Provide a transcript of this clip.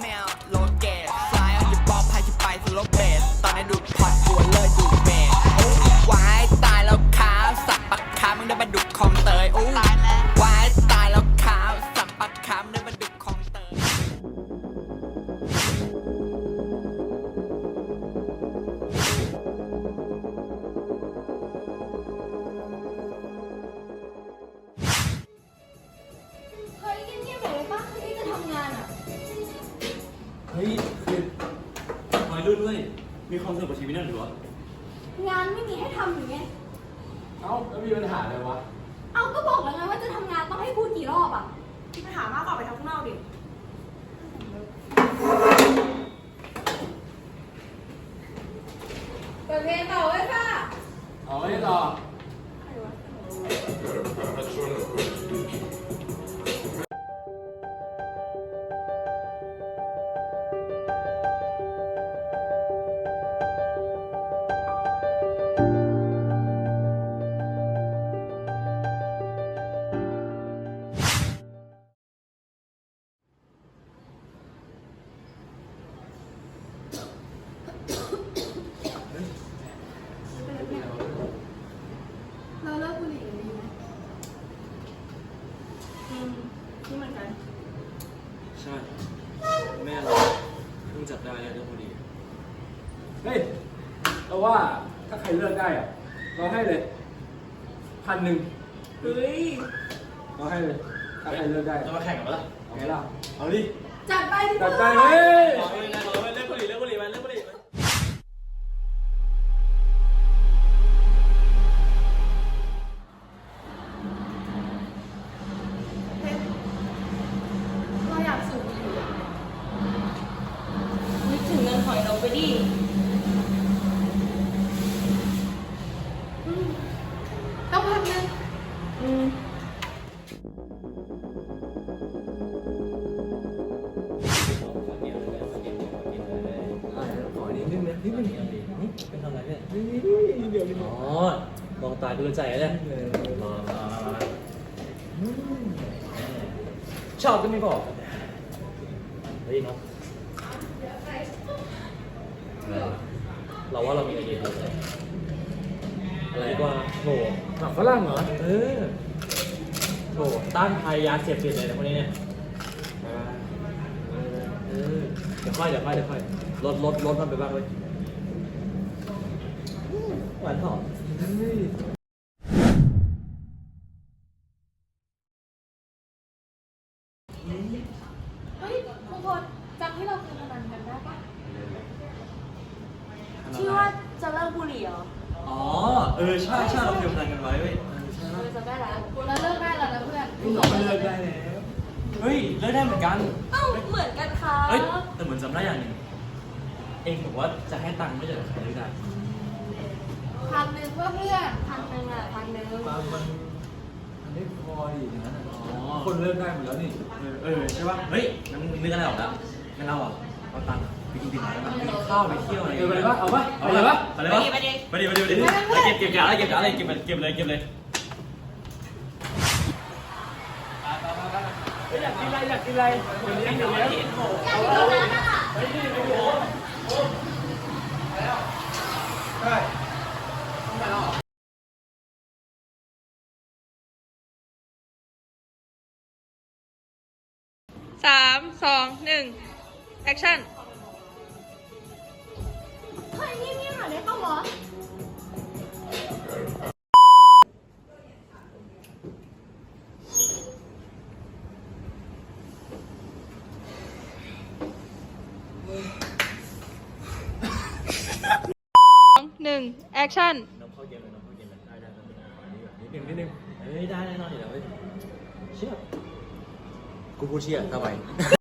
แมวโลเกตฟลายเอาอยบอกพายจะไปสโลเบสตอนนี้ดูพอดกลัวเลิศดู มีความสุขกับชีวิตนั่นหรือวะงานไม่มีให้ทำหรือไง เอ้าแล้วมีปัญหาอะไรวะ เอาก็บอกแล้วไงว่าจะทำงานต้องให้พูดกี่รอบอะ มีปัญหามากกว่าไปทำข้าง งจับได้เรื่องพอดี เฮ้ย เราว่าถ้าใครเลือกได้อะเราให้เลยพันหนึ่งเฮ้ยเราให้เลย ถ้าใครเลือกได้จะมาแข่งกันปะล่ะเอาไงล่ะเอาดิจัดไปดิจัดไปเฮ้ย เอาเลยนะเอาเลยเล่นบุหรี่เล่นบุหรี่มาเล่นบุหรี่มาเรา ดิต้องพันหนึ่งอืมขอนิดนึงนะนิดนึงเป็นทำอะไรเนี่ยอ๋อมองตาดูใจเลยมามามาชอบก็ไม่บอกเฮ้ยน้อง เราว่าเรามีไอเดียอะไรอะไรกว่าโหหนังฝรั่งเหรอ เออโหต้านภัยยาเสพติดเลยนะพวกนี้เนี่ยเออเดี๋ยวค่อยเดี๋ยวค่อยเดี๋ยวค่อยลดลดลดมันไปบ้างเลยหวานหอมเฮ้ยเฮ้ยทุกคนจำที่เราเคยพนันกันได้ปะ จะเลิกบุหรี่เหรออ๋อ เออใช่ใช่เราเคยพนันกันไว้เว้ยเออจำได้แล้วเราเลิกได้แล้วนะเพื่อนเราเลือกได้แล้วเฮ้ยเลิกได้เหมือนกัน เอ้าเหมือนกันค่ะเฮ้ยแต่เหมือนจำได้อย่างหนึ่งเองบอกว่าจะให้ตังค์ไม่ใช่เหรอใครเลิกได้พันหนึ่งเพื่อเพื่อนพันหนึ่งอะพันหนึ่งบางมันมันไม่พออีกนะอ๋อคนเลือกได้หมดแล้วนี่ เออเออใช่ป่ะเฮ้ยงั้นนึกอะไรออกแล้วงั้นเราอะเอาตังค์ไปกินที่ ไหนไปกินข้าวไปเที่ยวอะไรเออไปเลยปะเอาปะเอาเอาเลเลยยปะปะไปเลยปะไปดิไปดิไปดิไปดิเก็บเก็บยาอะไรเก็บยาอะไรเก็บเก็บเลยเก็บเลยอยากกินอะไรอยากกินอะไรเดี๋ยวเลี้เดี๋ยวเลี้ยงอยากกินร้านนั้นอะสามสองหนึ่งแอคชั่น เฮ้ยเงียบๆหน่อยได้ปะวะสองหนึ่งแอคชั่น น้องเข้าเกมเลยน้องเข้าเกมเลยได้ได้ได้นิดนึงนิดนึงเฮ้ยได้แน่นอนอยู่แล้วเว้ยเชื่อกูพูดเชื่อทำไม